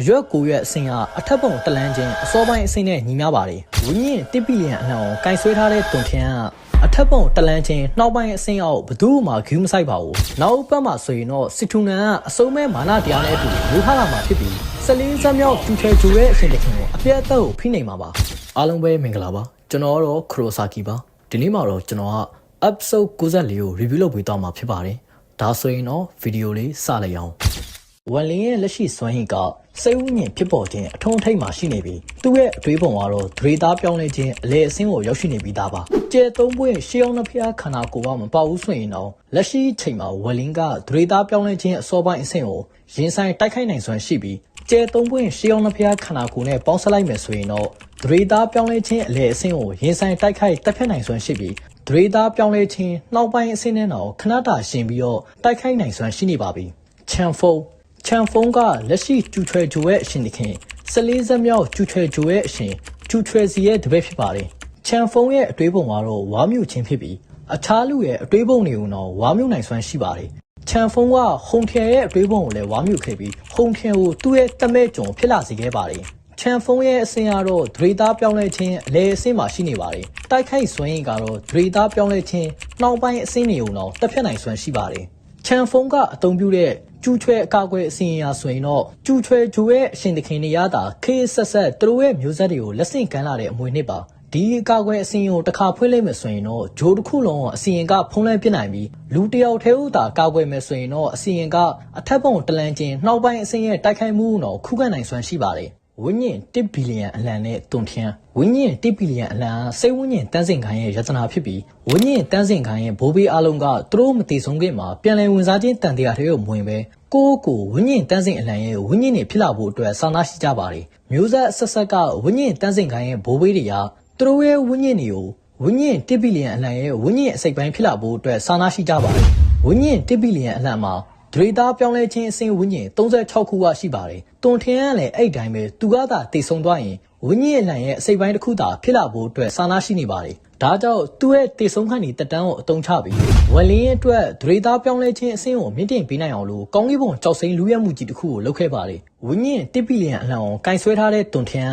အရွက်ကိုရွက်အဆင့်ကအထက်ပုံတလန်းချင်းအစောပိုင်းအဆင့်နဲ့ညီမျှပါတယ်ဝင်းညင်1ဘီလီယံအနှံကိုကင်ဆွဲထားတဲ့တွန်ထျန်းကအထက်ပုံတလန်းချင်းနှောက်ပိုင်းအဆင့်အောက်ဘယ်သူမှဂူးမဆိုင်ပါဘူးနောက်ပတ်မှာဆိုရင်တော့စစ်ထူနန်ကအစုံမဲ့မာနတရားနဲ့အတူလူထားလာမှာဖြစ်ပြီးစလင်းစက်မြောက်ကျူချဲကျူရဲ့အဆင့်တစ်ခင်ကိုအပြတ်အသက်ကိုဖိနိုင်မှာပါအားလုံးပဲမင်္ဂလာပါကျွန်တော်ကတော့ခရိုဆာကီပါဒီနေ့မှာတော့ကျွန်တော်က episode 94ကို review လုပ်ပေးသွားမှာဖြစ်ပါတယ်ဒါဆိုရင်တော့ဗီဒီယိုလေးစလိုက်အောင် ဝန်လင်းရဲ့လက်ရှိစွမ်းရည်ကစိတ်ဝိညာဉ်ဖြစ်ပေါ်ခြင်းအထုံးထိပ်မှာရှိနေပြီးသူ့ရဲ့အတွေးပုံကတော့ဒရေသားပြောင်းလဲခြင်းအလေအစင်းကိုရောက်ရှိနေပြီးသားပါကျဲသုံးပွင့်ရှေးအောင်နှစ်ဖျားခန္ဓာကိုယ်ကမပေါ့ဘူးဆိုရင်တော့လက်ရှိချိန်မှာဝန်လင်းကဒရေသားပြောင်းလဲခြင်းအစောပိုင်းအဆင့်ကိုရင်ဆိုင်တိုက်ခိုက်နိုင်စွမ်းရှိပြီးကျဲသုံးပွင့်ရှေးအောင်နှစ်ဖျားခန္ဓာကိုယ်နဲ့ပေါင်းစပ်လိုက်မယ်ဆိုရင်တော့ဒရေသားပြောင်းလဲခြင်းအလေအစင်းကိုရင်ဆိုင်တိုက်ခိုက်တက်ဖြတ်နိုင်စွမ်းရှိပြီးဒရေသားပြောင်းလဲခြင်းနှောက်ပိုင်းအဆင့်နဲ့တော့ခဏတာရှင်ပြီးတော့တိုက်ခိုက်နိုင်စွမ်းရှိနေပါပြီချန်ဖုန်း ချန်ဖုန်းကလက်ရှိကျူထွဲဂျိုရဲ့အရှင်တခင်စလေးစက်မြောက်ကျူထွဲဂျိုရဲ့အရှင်ကျူထွဲစီရဲ့တပည့်ဖြစ်ပါတယ်ချန်ဖုန်းရဲ့အတွေးပုံကတော့ဝါမြူချင်းဖြစ်ပြီးအခြားလူရဲ့အတွေးပုံတွေကိုတော့ဝါမြူနိုင်စွမ်းရှိပါတယ်ချန်ဖုန်းကဟုံထယ်ရဲ့အတွေးပုံကိုလည်းဝါမြူခဲ့ပြီးဟုံထယ်ကိုသူ့ရဲ့တမဲ့ကြုံဖြစ်လာစေခဲ့ပါတယ်ချန်ဖုန်းရဲ့အစင်ကတော့ဒရေသားပြောင်းလဲခြင်းအလဲအစင်းမှာရှိနေပါတယ်တိုက်ခိုက်စွမ်းရင်ကတော့ဒရေသားပြောင်းလဲခြင်းနှောင်ပိုင်းအစင်းတွေကိုတော့တက်ဖြတ်နိုင်စွမ်းရှိပါတယ် ချန်ဖုန်းကအသုံးပြုတဲ့ကျူချွဲအကာအကွယ်အစီအရာဆိုရင်တော့ကျူချွဲဂျိုရဲ့အရှင်သခင်တွေရတာခေးဆက်ဆက်သူတို့ရဲ့မျိုးဆက်တွေကိုလက်ဆင့်ကမ်းလာတဲ့အမွေနှစ်ပါဒီအကာအကွယ်အစီအရင်ကိုတစ်ခါဖွင့်လိုက်မယ်ဆိုရင်တော့ဂျိုတစ်ခုလုံးကအစီရင်ကဖုံးလဲပြစ်နိုင်ပြီးလူတစ်ယောက်တည်းဥတာအကာအကွယ်မယ်ဆိုရင်တော့အစီရင်ကအထက်ပုံတလန်ချင်းနှောက်ပိုင်းအစင်းရဲ့တိုက်ခိုက်မှုတော့ခုခံနိုင်စွမ်းရှိပါတယ် ဝင်းညင်1ဘီလီယံအလံနဲ့တွန်ထျန်းဝင်းညင်1ဘီလီယံအလံစိတ်ဝင်းညင်တန်းစင်ခိုင်းရဲ့ရတနာဖြစ်ပြီးဝင်းညင်တန်းစင်ခိုင်းရဲ့ဘိုးဘေးအလုံးကသူတို့မတည်ဆုံးခင်မှာပြန်လည်ဝင်စားခြင်းတန်တရားတွေကိုမဝင်ပဲကိုယ့်ကိုယ်ဝင်းညင်တန်းစင်အလံရဲ့ဝင်းညင်တွေဖြစ်လာဖို့အတွက်ဆန္ဒရှိကြပါတယ်မျိုးဆက်ဆက်ဆက်ကဝင်းညင်တန်းစင်ခိုင်းရဲ့ဘိုးဘေးတွေကသူတို့ရဲ့ဝင်းညင်တွေကိုဝင်းညင်1ဘီလီယံအလံရဲ့ဝင်းညင်အစိပ်ပိုင်းဖြစ်လာဖို့အတွက်ဆန္ဒရှိကြပါတယ်ဝင်းညင်1ဘီလီယံအလံမှာဒ ရေသားပြောင်းလဲခြင်းအစဉ်ဝိညာဉ်36ခုကရှိပါတယ်။တွန်ထင်းကလည်းအဲ့တိုင်းပဲသူကသာတည်ဆုံသွားရင်ဝိညာဉ်အလံရဲ့အစိပ်ပိုင်းတစ်ခုသာဖြစ်လာဖို့အတွက်စာနာရှိနေပါတယ်။ဒါကြောင့်သူ့ရဲ့တည်ဆုံခန့်ဒီတက်တန်းကိုအတုံးချပြီးဝလင်းရဲ့အတွက်ဒရေသားပြောင်းလဲခြင်းအစဉ်ကိုမြင့်တင်ပေးနိုင်အောင်လို့ကောင်းကင်ဘုံကြောက်စိမ့်လူရဲမှုကြီးတစ်ခုကိုလုပ်ခဲ့ပါတယ်။ဝိညာဉ်1ဘီလီယံအလံကိုကင်ဆွဲထားတဲ့တွန်ထင်းက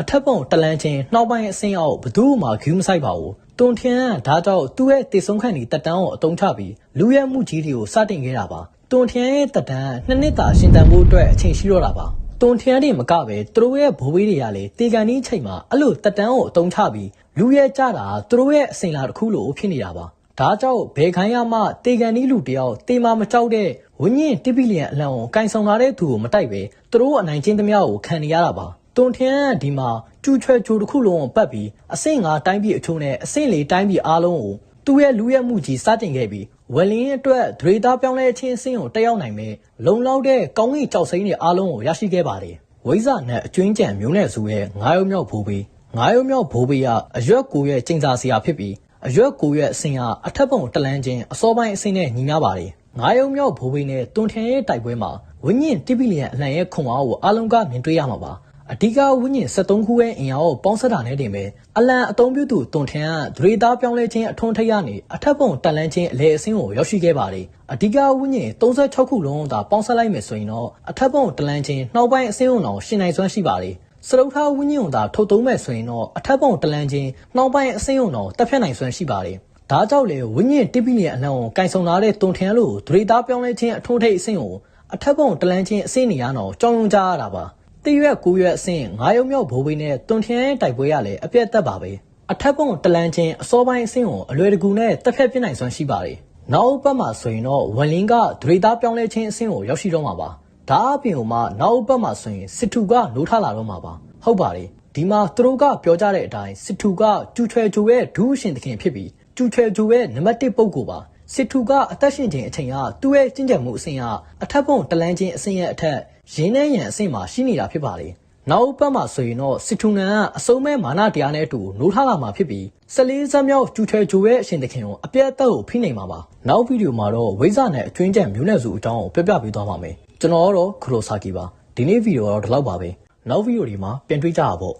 အထက်ပုံတလန်းချင်းနှောက်ပိုင်းအဆင်းအောက်ဘယ်သူမှဂူးမဆိုင်ပါဘူးတွန်ထင်းကဒါကြောင့်သူ့ရဲ့တည်ဆုံခန့်ဒီတက်တန်းကိုအတုံးချပြီးလူရဲမှုကြီးတွေကိုစတင်ခဲ့တာပါ တွန်ထင်းရဲ့တက်တန်းနှစ်နှစ်သာရှင်တန်ဖို့အတွက်အချိန်ရှိတော့တာပါတွန်ထင်းတွေမကပဲသူတို့ရဲ့ဘိုးဘေးတွေကလည်းတေကန်ကြီးချိန်မှာအဲ့လိုတက်တန်းကိုအတုံးချပြီးလူရဲကြတာသူတို့ရဲ့အစိမ်လာတစ်ခုလိုဖြစ်နေတာပါဒါကြောင့်ဘယ်ခိုင်းရမှတေကန်ဒီလူတယောက်တေမာမကြောက်တဲ့ဝင်းညင်တစ်ဘီလီယံအလံကိုကင်ဆောင်လာတဲ့သူကိုမတိုက်ပဲသူတို့အနိုင်ချင်းသမျှကိုခံနေရတာပါတွန်ထင်းကဒီမှာကျူချွဲကျူတစ်ခုလုံးကိုပတ်ပြီးအဆင့်၅တိုင်းပြည်အချို့နဲ့အဆင့်၄တိုင်းပြည်အားလုံးကို သူ့ရဲ့လူရဲ့မှုကြီးစတင်ခဲ့ပြီးဝယ်လင်းအတွက်ဒရေသားပြောင်းလဲခြင်းအဆင့်ကိုတက်ရောက်နိုင်မဲ့လုံလောက်တဲ့ကောင်းကင်ကြောက်စိမ့်တွေအားလုံးကိုရရှိခဲ့ပါတယ်ဝိဇ္ဇာနဲ့အကျွင်းကြံမျိုးနဲ့စုရဲ့ငါးရုံမြောက်ဘိုးဘေးငါးရုံမြောက်ဘိုးဘေးကအရွက်ကိုရဲ့ကျင်းစာစရာဖြစ်ပြီးအရွက်ကိုရဲ့အဆင့်ကအထက်ပုံတလန်းချင်းအစောပိုင်းအဆင့်နဲ့ညီမျှပါတယ်ငါးရုံမြောက်ဘိုးဘေးနဲ့တွန်ထန်ရဲ့တိုက်ပွဲမှာဝင်းညင်တိပိလီယံအလံရဲ့ခွန်အားကိုအားလုံးကမြင်တွေ့ရမှာပါ အဓိကဝိညာဉ်73ခုရဲ့အင်အားကိုပေါင်းစပ်တာနဲ့တင်ပဲအလံအသုံးပြုသူတွန်ထန်ကဒရေသားပြောင်းလဲခြင်းအထွန်းထိပ်ရနေအထက်ပုံတက်လန်းခြင်းအလဲအစင်းကိုရောက်ရှိခဲ့ပါတယ်အဓိကဝိညာဉ်36ခုလုံးသာပေါင်းစပ်လိုက်မယ်ဆိုရင်တော့အထက်ပုံတက်လန်းခြင်းနှောက်ပိုင်းအစင်းအောင်ရှင်နိုင်စွမ်းရှိပါတယ်စရုပ်ထားဝိညာဉ်ကိုသာထုတ်သုံးမဲ့ဆိုရင်တော့အထက်ပုံတလန်းချင်းနှောင်းပိုင်းအစင်းအောင်တော့တက်ဖြတ်နိုင်စွမ်းရှိပါတယ်။ဒါကြောင့်လေဝိညာဉ်တစ်ပီလီယံအလံကိုကင်ဆောင်လာတဲ့တွန်ထန်လို့ဒရေသားပြောင်းလဲခြင်းအထွန်းထိပ်အစင်းကိုအထက်ပုံတလန်းချင်းအစင်းနေရတော့ကြောင်ယုံကြရတာပါ။ တရွက်ကိုရွက်အဆင့်ငါးရုံမြောက်ဘိုးဘင်းနဲ့တွန်ထန်ရဲ့တိုက်ပွဲရလည်းအပြတ်သက်ပါပဲ။အထက်ပုံတလန်းချင်းအစောပိုင်းအဆင့်ကိုအလွယ်တကူနဲ့တက်ဖြတ်ပြနိုင်စွမ်းရှိပါတယ်။နောက်ပတ်မှာဆိုရင်တော့ဝန်လင်းကဒရေသားပြောင်းလဲခြင်းအဆင့်ကိုရောက်ရှိတော့မှာပါ။ဒါအပြင်ဟိုမှာနောက်ပတ်မှာဆိုရင်စစ်တူကနိုးထလာတော့မှာပါ။ဟုတ်ပါတယ်ဒီမှာသူတို့ကပြောကြတဲ့အတိုင်းစစ်ထူကကျူချွဲဂျိုရဲ့ဒူးရှင်သခင်ဖြစ်ပြီးကျူချွဲဂျိုရဲ့နံပါတ်1ပုဂ္ဂိုလ်ပါစစ်ထူကအသက်ရှင်ခြင်းအချိန်ကသူ့ရဲ့ကျင့်ကြံမှုအဆင့်ကအထက်ပုံတလန်းချင်းအဆင့်ရဲ့အထက် ရင်းနှန်းရန်အဆင့်မှာရှိနေတာဖြစ်ပါလေနောက်ပတ်မှာဆိုရင်တော့စစ်ထူနန်ကအစုံမဲ့မာနတရားနဲ့အတူနိုးထလာမှာဖြစ်ပြီးစလေးစက်မြောက်ကျူချွဲဂျိုရဲ့အရှင်သခင်ကိုအပြတ်အသက်ကိုဖိနိုင်မှာပါနောက်ဗီဒီယိုမှာတော့ဝိဇ္ဇာနဲ့အကျွင်းကြံမျိုးနွယ်စုအကြောင်းကိုပြပြပေးသွားပါမယ်ကျွန်တော်ကတော့ခရိုဆာကီပါဒီနေ့ဗီဒီယိုကတော့ဒီလောက်ပါပဲနောက်ဗီဒီယိုဒီမှာပြန်တွေ့ကြတာပေါ့